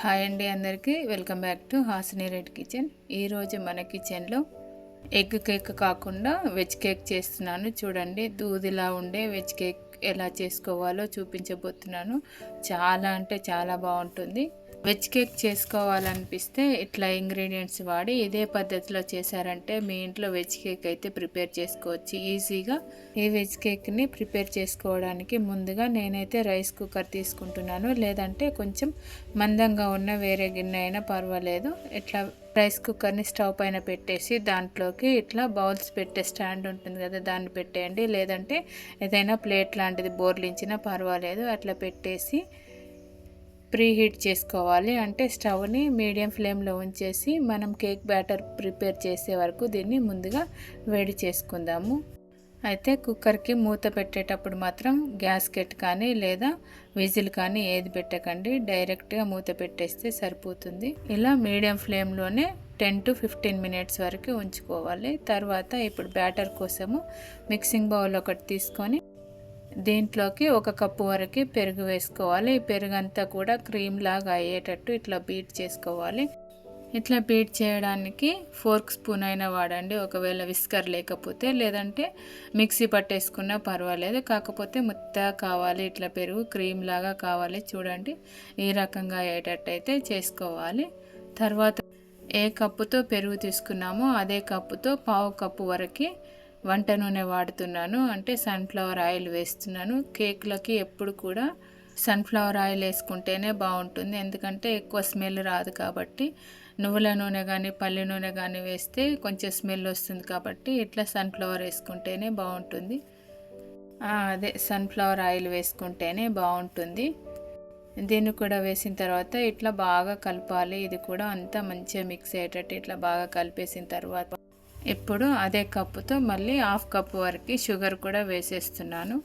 Hi అండి అందరికీ. Welcome back to Hasini Reddy kitchen. ఈరోజు మన కిచెన్లో ఎగ్ కేక్ కాకుండా వెజ్ కేక్ చేస్తున్నాను. చూడండి దూదిలా ఉండే వెజ్ కేక్ ఎలా చేసుకోవాలో చూపించబోతున్నాను. చాలా అంటే చాలా బాగుంటుంది. వెజ్ కేక్ చేసుకోవాలనిపిస్తే ఇట్లా ఇంగ్రీడియంట్స్ వాడి ఇదే పద్ధతిలో చేశారంటే మీ ఇంట్లో వెజ్ కేక్ అయితే ప్రిపేర్ చేసుకోవచ్చు. ఈజీగా ఈ వెజ్ కేక్ని ప్రిపేర్ చేసుకోవడానికి ముందుగా నేనైతే రైస్ కుక్కర్ తీసుకుంటున్నాను. లేదంటే కొంచెం మందంగా ఉన్న వేరే గిన్నె అయినా పర్వాలేదు. ఇట్లా రైస్ కుక్కర్ని స్టవ్ పైన పెట్టేసి దాంట్లోకి ఇట్లా బౌల్స్ పెట్టే స్టాండ్ ఉంటుంది కదా దాన్ని పెట్టేయండి. లేదంటే ఏదైనా ప్లేట్ లాంటిది బోర్లించినా పర్వాలేదు. అట్లా పెట్టేసి ప్రీ హీట్ చేసుకోవాలి. అంటే స్టవ్ని మీడియం ఫ్లేమ్లో ఉంచేసి మనం కేక్ బ్యాటర్ ప్రిపేర్ చేసే వరకు దీన్ని ముందుగా వేడి చేసుకుందాము. అయితే కుక్కర్కి మూత పెట్టేటప్పుడు మాత్రం గ్యాస్కెట్ కానీ లేదా విజిల్ కానీ ఏది పెట్టకండి. డైరెక్ట్గా మూత పెట్టేస్తే సరిపోతుంది. ఇలా మీడియం ఫ్లేమ్లోనే టెన్ టు ఫిఫ్టీన్ మినిట్స్ వరకు ఉంచుకోవాలి. తర్వాత ఇప్పుడు బ్యాటర్ కోసము మిక్సింగ్ బౌల్ ఒకటి తీసుకొని దీంట్లోకి ఒక కప్పు వరకు పెరుగు వేసుకోవాలి. ఈ పెరుగు అంతా కూడా క్రీమ్ లాగా అయ్యేటట్టు ఇట్లా బీట్ చేసుకోవాలి. ఇట్లా బీట్ చేయడానికి ఫోర్క్ స్పూన్ అయినా వాడండి. ఒకవేళ విస్కర్ లేకపోతే లేదంటే మిక్సీ పట్టేసుకున్నా పర్వాలేదు. కాకపోతే ముత్త కావాలి. ఇట్లా పెరుగు క్రీమ్ లాగా కావాలి చూడండి. ఈ రకంగా అయ్యేటట్టు అయితే చేసుకోవాలి. తర్వాత ఏ కప్పుతో పెరుగు తీసుకున్నామో అదే కప్పుతో పావు కప్పు వరకు వంట నూనె వాడుతున్నాను. అంటే సన్ఫ్లవర్ ఆయిల్ వేస్తున్నాను. కేక్లకి ఎప్పుడు కూడా సన్ఫ్లవర్ ఆయిల్ వేసుకుంటేనే బాగుంటుంది. ఎందుకంటే ఎక్కువ స్మెల్ రాదు కాబట్టి. నువ్వుల నూనె కానీ పల్లి నూనె కానీ వేస్తే కొంచెం స్మెల్ వస్తుంది కాబట్టి ఇట్లా సన్ఫ్లవర్ వేసుకుంటేనే బాగుంటుంది. అదే సన్ఫ్లవర్ ఆయిల్ వేసుకుంటేనే బాగుంటుంది. దీన్ని కూడా వేసిన తర్వాత ఇట్లా బాగా కలపాలి. ఇది కూడా అంతా మంచిగా మిక్స్ అయ్యేటట్టు ఇట్లా బాగా కలిపేసిన తర్వాత ఇప్పుడు అదే కప్పుతో మళ్ళీ హాఫ్ కప్పు వరకు షుగర్ కూడా వేసేస్తున్నాను.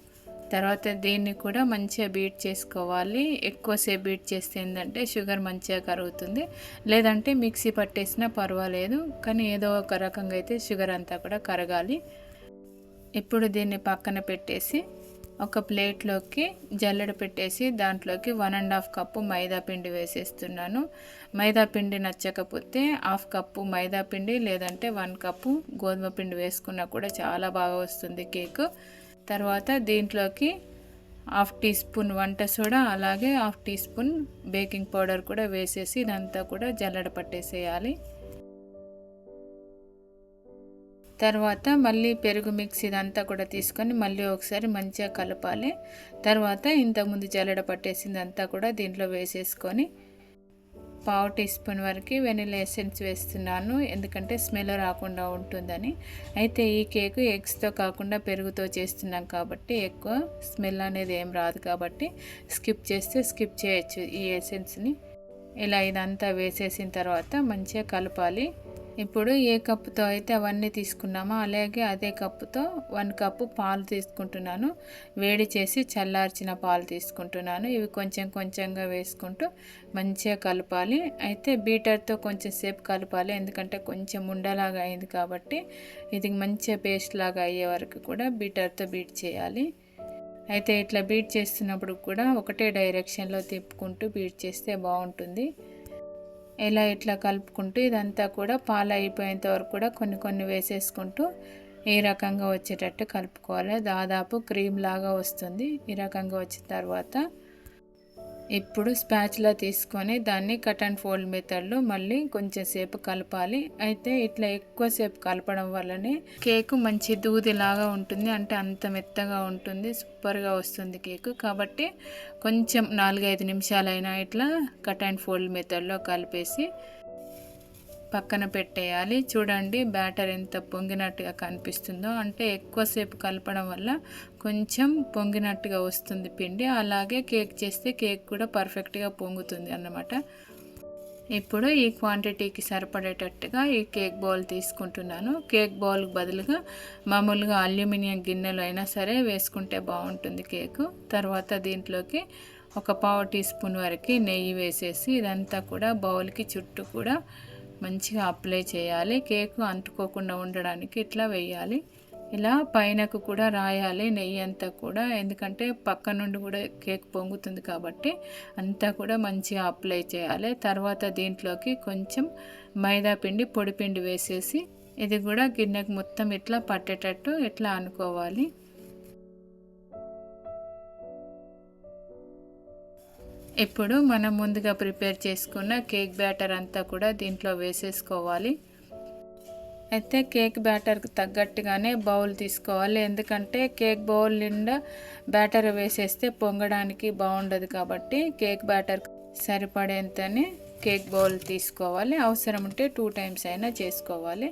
తర్వాత దీన్ని కూడా మంచిగా బీట్ చేసుకోవాలి. ఎక్కువసేపు బీట్ చేస్తే ఏంటంటే షుగర్ మంచిగా కరుగుతుంది. లేదంటే మిక్సీ పట్టేసినా పర్వాలేదు. కానీ ఏదో ఒక రకంగా అయితే షుగర్ అంతా కూడా కరగాలి. ఇప్పుడు దీన్ని పక్కన పెట్టేసి ఒక ప్లేట్లోకి జల్లెడ పెట్టేసి దాంట్లోకి వన్ అండ్ హాఫ్ కప్పు మైదా పిండి వేసేస్తున్నాను. మైదా పిండి నచ్చకపోతే హాఫ్ కప్పు మైదా పిండి లేదంటే వన్ కప్పు గోధుమ పిండి వేసుకున్నా కూడా చాలా బాగా వస్తుంది కేక్. తర్వాత దీంట్లోకి హాఫ్ టీ స్పూన్ వంట సోడా అలాగే half teaspoon baking powder కూడా వేసేసి ఇదంతా కూడా జల్లెడ పట్టేసేయాలి. తర్వాత మళ్ళీ పెరుగు మిక్స్ ఇదంతా కూడా తీసుకొని మళ్ళీ ఒకసారి మంచిగా కలపాలి. తర్వాత ఇంతకుముందు జల్లెడ పట్టేసిందంతా కూడా దీంట్లో వేసేసుకొని పావు టీ స్పూన్ వరకు వెనిలా ఎసెన్స్ వేస్తున్నాను. ఎందుకంటే స్మెల్ రాకుండా ఉంటుందని. అయితే ఈ కేక్ ఎగ్స్తో కాకుండా పెరుగుతో చేస్తున్నాం కాబట్టి ఎక్కువ స్మెల్ అనేది ఏం రాదు కాబట్టి స్కిప్ చేస్తే స్కిప్ చేయొచ్చు ఈ ఎసెన్స్ని. ఇలా ఇదంతా వేసేసిన తర్వాత మంచిగా కలపాలి. ఇప్పుడు ఏ కప్పుతో అయితే అవన్నీ తీసుకున్నామో అలాగే అదే కప్పుతో వన్ కప్పు పాలు తీసుకుంటున్నాను. వేడి చేసి చల్లార్చిన పాలు తీసుకుంటున్నాను. ఇవి కొంచెం కొంచెంగా వేసుకుంటూ మంచిగా కలపాలి. అయితే బీటర్తో కొంచెం సేపు కలపాలి. ఎందుకంటే కొంచెం ఉండలాగా అయింది కాబట్టి ఇది మంచిగా పేస్ట్ లాగా అయ్యే వరకు కూడా బీటర్తో బీట్ చేయాలి. అయితే ఇట్లా బీట్ చేస్తున్నప్పుడు కూడా ఒకటే డైరెక్షన్లో తిప్పుకుంటూ బీట్ చేస్తే బాగుంటుంది. ఇలా ఇట్లా కలుపుకుంటూ ఇదంతా కూడా పాలు అయిపోయేంత వరకు కూడా కొన్ని కొన్ని వేసేసుకుంటూ ఈ రకంగా వచ్చేటట్టు కలుపుకోవాలి. దాదాపు క్రీమ్ లాగా వస్తుంది. ఈ రకంగా వచ్చిన తర్వాత ఇప్పుడు స్పాచ్లా తీసుకొని దాన్ని కట్ అండ్ ఫోల్డ్ మెథడ్లో మళ్ళీ కొంచెం సేపు కలపాలి. అయితే ఇట్లా ఎక్కువసేపు కలపడం వల్లనే కేకు మంచి దూదిలాగా ఉంటుంది. అంటే అంత మెత్తగా ఉంటుంది. సూపర్గా వస్తుంది కేకు. కాబట్టి కొంచెం నాలుగైదు నిమిషాలైనా ఇట్లా కట్ అండ్ ఫోల్డ్ మెథడ్లో కలిపేసి పక్కన పెట్టేయాలి. చూడండి బ్యాటర్ ఎంత పొంగినట్టుగా కనిపిస్తుందో. అంటే ఎక్కువసేపు కలపడం వల్ల కొంచెం పొంగినట్టుగా వస్తుంది పిండి. అలాగే కేక్ చేస్తే కేక్ కూడా పర్ఫెక్ట్గా పొంగుతుంది అన్నమాట. ఇప్పుడు ఈ క్వాంటిటీకి సరిపడేటట్టుగా ఈ కేక్ బౌల్ తీసుకుంటున్నాను. కేక్ బౌల్కి బదులుగా మామూలుగా అల్యూమినియం గిన్నెలు అయినా సరే వేసుకుంటే బాగుంటుంది కేకు. తర్వాత దీంట్లోకి ఒక పావు టీ స్పూన్ వరకు నెయ్యి వేసేసి ఇదంతా కూడా బౌల్కి చుట్టూ కూడా మంచిగా అప్లై చేయాలి. కేక్ అంటుకోకుండా ఉండడానికి ఇట్లా వేయాలి ఇలా పైనకు కూడా రాయాలి. నెయ్యి అంతా కూడా. ఎందుకంటే పక్క నుండి కూడా కేక్ పొంగుతుంది కాబట్టి అంతా కూడా మంచిగా అప్లై చేయాలి. తర్వాత దీంట్లోకి కొంచెం మైదా పిండి పొడి పిండి వేసేసి ఇది కూడా గిన్నెకు మొత్తం ఇట్లా పట్టేటట్టు ఇట్లా అనుకోవాలి. ఇప్పుడు మనం ముందుగా ప్రిపేర్ చేసుకున్న కేక్ బ్యాటర్ అంతా కూడా దీంట్లో వేసేసుకోవాలి. అయితే కేక్ బ్యాటర్కి తగ్గట్టుగానే బౌల్ తీసుకోవాలి. ఎందుకంటే కేక్ బౌల్ నిండా బ్యాటర్ వేసేస్తే పొంగడానికి బాగుండదు కాబట్టి కేక్ బ్యాటర్ సరిపడేంతనే కేక్ బౌల్ తీసుకోవాలి. అవసరం ఉంటే టూ టైమ్స్ అయినా చేసుకోవాలి.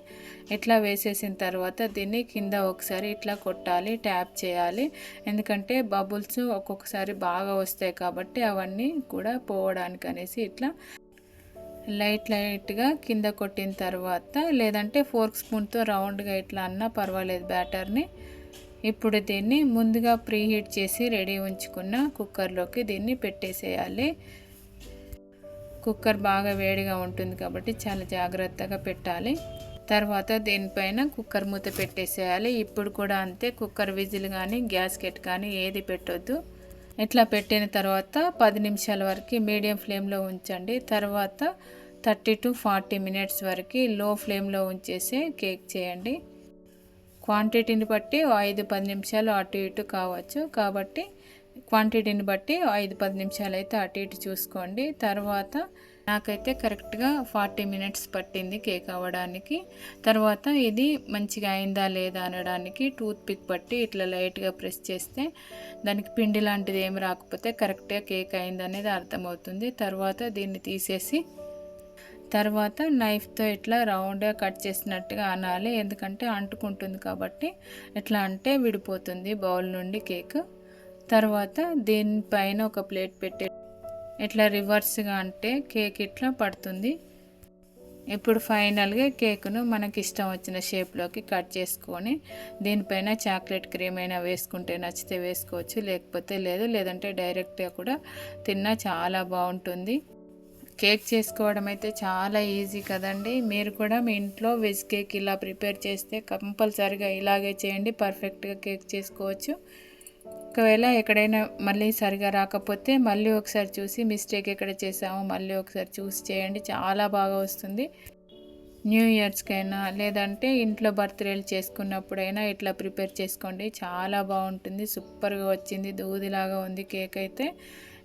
ఇట్లా వేసేసిన తర్వాత దీన్ని కింద ఒకసారి ఇట్లా కొట్టాలి ట్యాప్ చేయాలి. ఎందుకంటే బబుల్స్ ఒక్కొక్కసారి బాగా వస్తాయి కాబట్టి అవన్నీ కూడా పోవడానికి అనేసి ఇట్లా లైట్ లైట్గా కింద కొట్టిన తర్వాత లేదంటే ఫోర్క్ స్పూన్తో రౌండ్గా ఇట్లా అన్నా పర్వాలేదు బ్యాటర్ని. ఇప్పుడు దీన్ని ముందుగా ప్రీ హీట్ చేసి రెడీ ఉంచుకున్న కుక్కర్లోకి దీన్ని పెట్టేసేయాలి. కుక్కర్ బాగా వేడిగా ఉంటుంది కాబట్టి చాలా జాగ్రత్తగా పెట్టాలి. తర్వాత దీనిపైన కుక్కర్ మూత పెట్టేసేయాలి. ఇప్పుడు కూడా అంతే కుక్కర్ విజిల్ కానీ గ్యాస్కెట్ కానీ ఏది పెట్టొద్దు. ఇట్లా పెట్టిన తర్వాత పది నిమిషాల వరకు మీడియం ఫ్లేమ్లో ఉంచండి. తర్వాత థర్టీ టు ఫార్టీ మినిట్స్ వరకు లో ఫ్లేమ్లో ఉంచేసి కేక్ చేయండి. క్వాంటిటీని బట్టి ఐదు పది నిమిషాలు అటు ఇటు కావచ్చు. కాబట్టి క్వాంటిటీని బట్టి ఐదు పది నిమిషాలు అయితే అటు ఇటు చూసుకోండి. తర్వాత నాకైతే కరెక్ట్గా ఫార్టీ మినిట్స్ పట్టింది కేక్ అవ్వడానికి. తర్వాత ఇది మంచిగా అయిందా లేదా అనడానికి టూత్ పిక్ పట్టి ఇట్లా లైట్గా ప్రెస్ చేస్తే దానికి పిండి లాంటిది ఏమి రాకపోతే కరెక్ట్గా కేక్ అయిందనేది అర్థమవుతుంది. తర్వాత దీన్ని తీసేసి తర్వాత నైఫ్తో ఇట్లా రౌండ్గా కట్ చేసినట్టుగా అనాలి. ఎందుకంటే అంటుకుంటుంది కాబట్టి. ఎట్లా అంటే విడిపోతుంది బౌల్ నుండి కేక్. తర్వాత దీనిపైన ఒక ప్లేట్ పెట్టే ఇట్లా రివర్స్గా అంటే కేక్ ఇట్లా పడుతుంది. ఇప్పుడు ఫైనల్గా కేకును మనకి ఇష్టం వచ్చిన షేప్లోకి కట్ చేసుకొని దీనిపైన చాక్లెట్ క్రీమ్ అయినా వేసుకుంటే నచ్చితే వేసుకోవచ్చు లేకపోతే లేదు లేదంటే డైరెక్ట్గా కూడా తిన్నా చాలా బాగుంటుంది. కేక్ చేసుకోవడం అయితే చాలా ఈజీ కదండి. మీరు కూడా మీ ఇంట్లో వెజ్ కేక్ ఇలా ప్రిపేర్ చేస్తే కంపల్సరిగా ఇలాగే చేయండి పర్ఫెక్ట్గా కేక్ చేసుకోవచ్చు. ఒకవేళ ఎక్కడైనా మళ్ళీ సరిగా రాకపోతే మళ్ళీ ఒకసారి చూసి మిస్టేక్ ఎక్కడ చేసామో మళ్ళీ ఒకసారి చూసి చేయండి. చాలా బాగా వస్తుంది. న్యూ ఇయర్స్కైనా లేదంటే ఇంట్లో బర్త్డేలు చేసుకున్నప్పుడైనా ఇట్లా ప్రిపేర్ చేసుకోండి. చాలా బాగుంటుంది. సూపర్గా వచ్చింది. దూదిలాగా ఉంది కేక్ అయితే.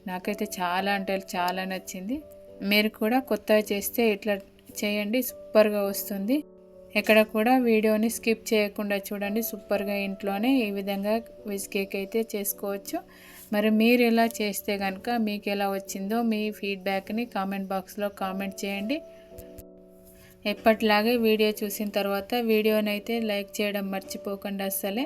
నాకైతే చాలా అంటే చాలా నచ్చింది. మీరు కూడా కొత్తగా చేస్తే ఇట్లా చేయండి. సూపర్గా వస్తుంది. ఎక్కడ కూడా వీడియోని స్కిప్ చేయకుండా చూడండి. సూపర్గా ఇంట్లోనే ఈ విధంగా వెజ్ కేక్ అయితే చేసుకోవచ్చు. మరి మీరు ఇలా చేస్తే కనుక మీకు ఎలా వచ్చిందో మీ ఫీడ్బ్యాక్ని కామెంట్ బాక్స్లో కామెంట్ చేయండి. ఎప్పటిలాగే వీడియో చూసిన తర్వాత వీడియోని అయితే లైక్ చేయడం మర్చిపోకుండా అస్సలే.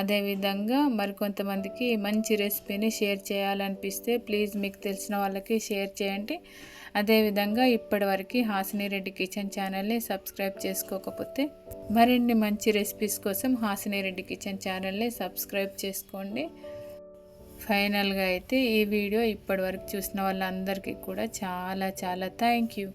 అదేవిధంగా మరికొంతమందికి మంచి రెసిపీని షేర్ చేయాలనిపిస్తే ప్లీజ్ మీకు తెలిసిన వాళ్ళకి షేర్ చేయండి. అదేవిధంగా ఇప్పటివరకు హాసిని రెడ్డి కిచెన్ ఛానల్ని సబ్స్క్రైబ్ చేసుకోకపోతే మరిన్ని మంచి రెసిపీస్ కోసం హాసిని రెడ్డి కిచెన్ ఛానల్ని సబ్స్క్రైబ్ చేసుకోండి. ఫైనల్గా అయితే ఈ వీడియో ఇప్పటివరకు చూసిన వాళ్ళందరికీ కూడా చాలా చాలా థ్యాంక్ యూ.